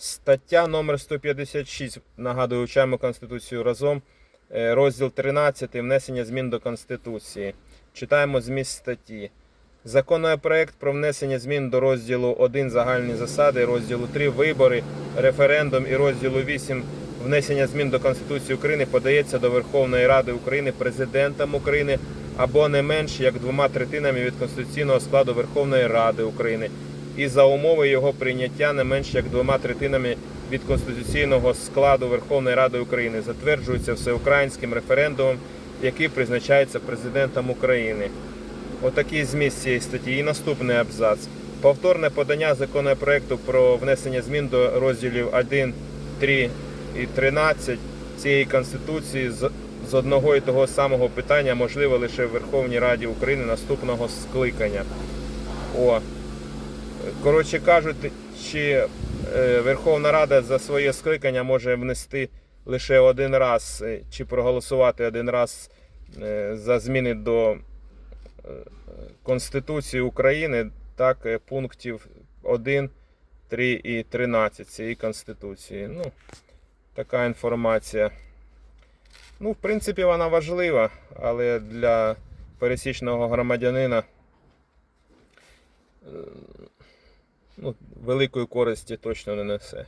Стаття номер 156. Нагадую, вчаємо Конституцію разом. Е, Розділ 13. Внесення змін до Конституції. Читаємо зміст статті. Законопроект про внесення змін до розділу 1 загальні засади, розділу 3 вибори, референдум і розділу 8 внесення змін до Конституції України подається до Верховної Ради України президентом України або не менш як двома третинами від конституційного складу Верховної Ради України і за умови його прийняття не менш як двома третинами від конституційного складу Верховної Ради України затверджується всеукраїнським референдумом, який призначається президентом України. Отакий зміст цієї статті. І наступний абзац. Повторне подання законопроекту про внесення змін до розділів 1, 3 і 13 цієї Конституції з, одного і того самого питання можливо лише в Верховній Раді України наступного скликання. О, коротше кажучи, е, Верховна Рада за своє скликання може внести лише один раз е, чи проголосувати один раз е, за зміни до Конституції України, так, пунктів 1, 3 і 13 цієї Конституції. Ну, така інформація. Ну, в принципі, вона важлива, але для пересічного громадянина ну, великої користі точно не несе.